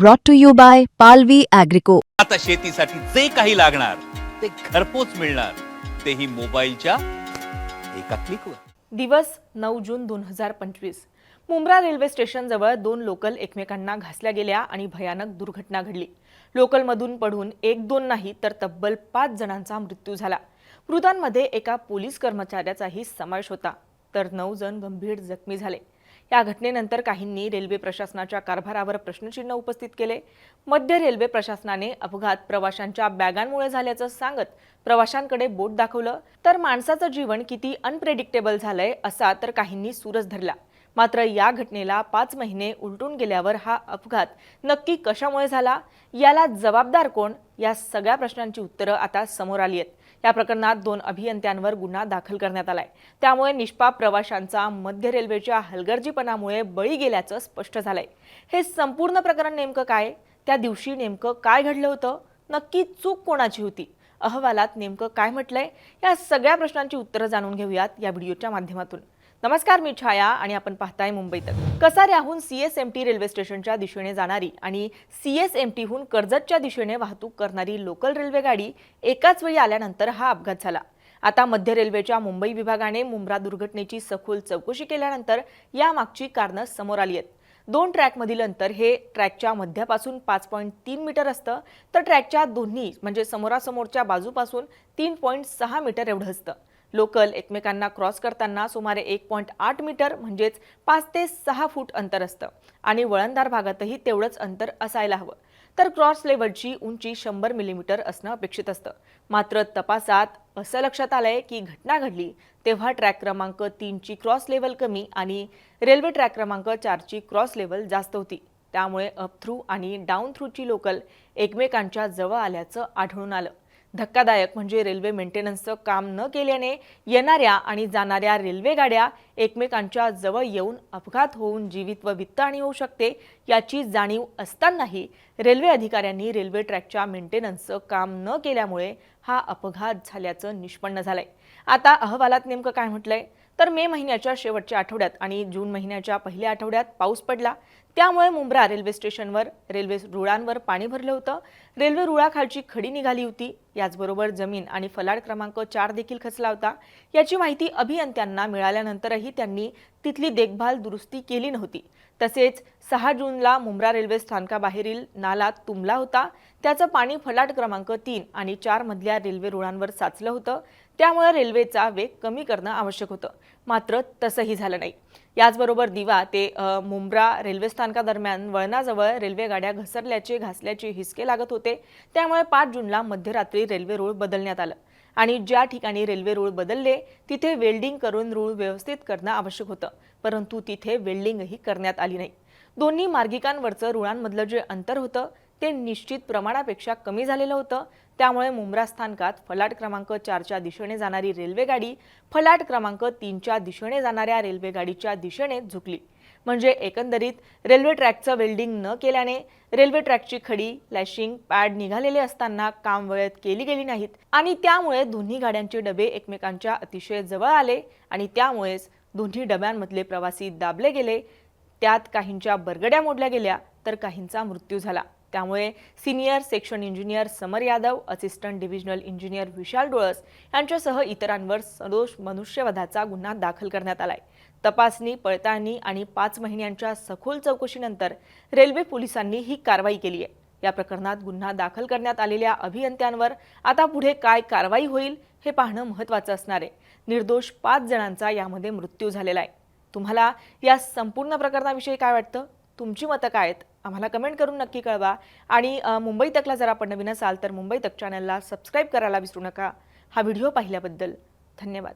brought to you by Palvi Agrico. आता शेतीसाठी जे काही लागणार ते घरपोच मिळणार. तेही मोबाईलच्या एका क्लिकवर दिवस नऊ जून दोन हजार पंचवीस. मुंब्रा रेल्वे स्टेशनजवळ दोन लोकल एकमेकांना घासल्या गेल्या आणि भयानक दुर्घटना घडली. लोकलमधून पडून एक दोन नाही तर तब्बल पाच जणांचा मृत्यू झाला. मृतांमध्ये एका पोलीस कर्मचाऱ्याचाही समावेश होता. तर नऊ जण गंभीर जखमी झाले. या घटनेनंतर काहींनी रेल्वे प्रशासनाच्या कारभारावर प्रश्नचिन्ह उपस्थित केले. मध्य रेल्वे प्रशासनाने अपघात प्रवाशांच्या बॅगांमुळे झाल्याचं सांगत प्रवाशांकडे बोट दाखवलं. तर माणसाचं जीवन किती अनप्रेडिक्टेबल झालंय असा तर काहींनी सूरज धरला. मात्र या घटनेला पाच महिने उलटून गेल्यावर हा अपघात नक्की कशामुळे झाला? याला जबाबदार कोण? या सगळ्या प्रश्नांची उत्तरं आता समोर आली आहेत. या प्रकरणात दोन अभियंत्यांवर गुन्हा दाखल करण्यात आलाय. त्यामुळे निष्पाप प्रवाशांचा मध्य रेल्वेच्या हलगर्जीपणामुळे बळी गेल्याचं स्पष्ट झालंय. हे संपूर्ण प्रकरण नेमकं काय? त्या दिवशी नेमकं काय घडलं होतं? नक्की चूक कोणाची होती? अहवालात नेमकं काय म्हटलंय? या सगळ्या प्रश्नांची उत्तरं जाणून घेऊयात या व्हिडिओच्या माध्यमातून. नमस्कार मी छाया आणि आपण पाहताय Mumbai Tak कसाऱ्याहून C S M T railway स्टेशनच्या दिशेने जाणारी आणि सी एस एम टीहून कर्जतच्या दिशेने वाहतूक करणारी लोकल रेल्वे गाडी एकाच वेळी आल्यानंतर हा अपघात झाला. आता मध्य रेल्वेच्या मुंबई विभागाने मुंब्रा दुर्घटनेची सखोल चौकशी केल्यानंतर यामागची कारणं समोर आली आहेत. दोन ट्रॅकमधील अंतर हे ट्रॅकच्या मध्यापासून पाच पॉईंट तीन मीटर असतं. तर ट्रॅकच्या दोन्ही म्हणजे समोरासमोरच्या बाजूपासून तीन पॉईंट सहा मीटर एवढं असतं. लोकल एकमेकांना क्रॉस करताना सुमारे एक पॉईंट आठ मीटर म्हणजेच पाच ते सहा फूट अंतर असतं. आणि वळणदार भागातही तेवढंच अंतर असायला हवं. तर क्रॉस लेवलची उंची शंभर मिलीमीटर असणं अपेक्षित असतं. मात्र तपासात असं लक्षात आलंय की घटना घडली तेव्हा ट्रॅक क्रमांक तीनची क्रॉस लेवल कमी आणि रेल्वे ट्रॅक क्रमांक चारची क्रॉस लेवल जास्त होती. त्यामुळे अप थ्रू आणि डाऊन थ्रूची लोकल एकमेकांच्या जवळ आल्याचं आढळून आलं. धक्कादायक म्हणजे रेल्वे मेंटेनन्सचं काम न केल्याने येणाऱ्या आणि जाणाऱ्या रेल्वे गाड्या एकमेकांच्या जवळ येऊन अपघात होऊन जीवित व वित्तहानी होऊ शकते याची जाणीव असतानाही रेल्वे अधिकाऱ्यांनी रेल्वे ट्रॅकच्या मेंटेनन्सचं काम न केल्यामुळे हा अपघात झाल्याचं निष्पन्न झालंय. आता अहवालात नेमकं काय म्हटलंय? तर मे महिन्याच्या शेवटच्या आठवड्यात आणि जून महिन्याच्या पहिल्या आठवड्यात पाऊस पडला. त्यामुळे मुंब्रा रेल्वे स्टेशनवर रेल्वे रुळांवर पाणी भरलं होतं. रेल्वे रुळाखालची खडी निघाली होती. याचबरोबर जमीन आणि फलाड क्रमांक चार देखील खचला होता. याची माहिती अभियंत्यांना मिळाल्यानंतरही त्यांनी तिथली देखभाल दुरुस्ती केली नव्हती. तसेच सहा जूनला मुंब्रा रेल्वे स्थानकाबाहेरील नाला तुंबला होता. त्याचं पाणी फलाट क्रमांक तीन आणि चार मधल्या रेल्वे रुळांवर साचलं होतं. त्यामुळे रेल्वेचा वेग कमी करणं आवश्यक होतं. मात्र तसंही झालं नाही. याचबरोबर दिवा ते मुंब्रा रेल्वे स्थानकादरम्यान वळणाजवळ रेल्वे गाड्या घसरल्याचे घासल्याचे हिसके लागत होते. त्यामुळे पाच जूनला मध्यरात्री रेल्वे रूळ बदलण्यात आलं. आणि ज्या ठिकाणी रेल्वे रूळ बदलले तिथे वेल्डिंग करून रूळ व्यवस्थित करणं आवश्यक होतं. परंतु तिथे वेल्डिंगही करण्यात आली नाही. दोन्ही मार्गिकांवरचं रुळांमधलं जे अंतर होतं ते निश्चित प्रमाणापेक्षा कमी झालेलं होतं. त्यामुळे मुंब्रा स्थानकात फलाट क्रमांक चारच्या दिशेने जाणारी रेल्वेगाडी फलाट क्रमांक तीनच्या दिशेने जाणाऱ्या रेल्वेगाडीच्या दिशेने झुकली. म्हणजे एकंदरीत रेल्वे ट्रॅकचं वेल्डिंग न केल्याने रेल्वे ट्रॅकची खडी लॅशिंग पॅड निघालेले असताना काम वेळेत केली गेली नाहीत. आणि त्यामुळे दोन्ही गाड्यांचे डबे एकमेकांच्या अतिशय जवळ आले आणि त्यामुळेच दोन्ही डब्यांमधले प्रवासी दाबले गेले. त्यात काहींच्या बरगड्या मोडल्या गेल्या तर काहींचा मृत्यू झाला. त्यामुळे senior section engineer Samar Yadav assistant divisional engineer Vishal Dolas यांच्यासह इतरांवर सदोष मनुष्यवधाचा गुन्हा दाखल करण्यात आलाय. तपासणी पळताळणी आणि पाच महिन्यांच्या सखोल चौकशीनंतर रेल्वे पोलिसांनी ही कारवाई केली आहे या प्रकरणात गुन्हा दाखल करण्यात आलेल्या अभियंत्यांवर आता पुढे काय कारवाई होईल हे पाहणं महत्त्वाचं असणार आहे. निर्दोष पाच जणांचा यामध्ये मृत्यू झालेला आहे. तुम्हाला या संपूर्ण प्रकरणाविषयी काय वाटतं? तुमची मतं काय आहेत? आम्हाला कमेंट करून नक्की कळवा. आणि मुंबई तकला जर आपण नवीन असाल तर मुंबई तक चॅनलला सबस्क्राईब करायला विसरू नका. हा व्हिडिओ पाहिल्याबद्दल धन्यवाद.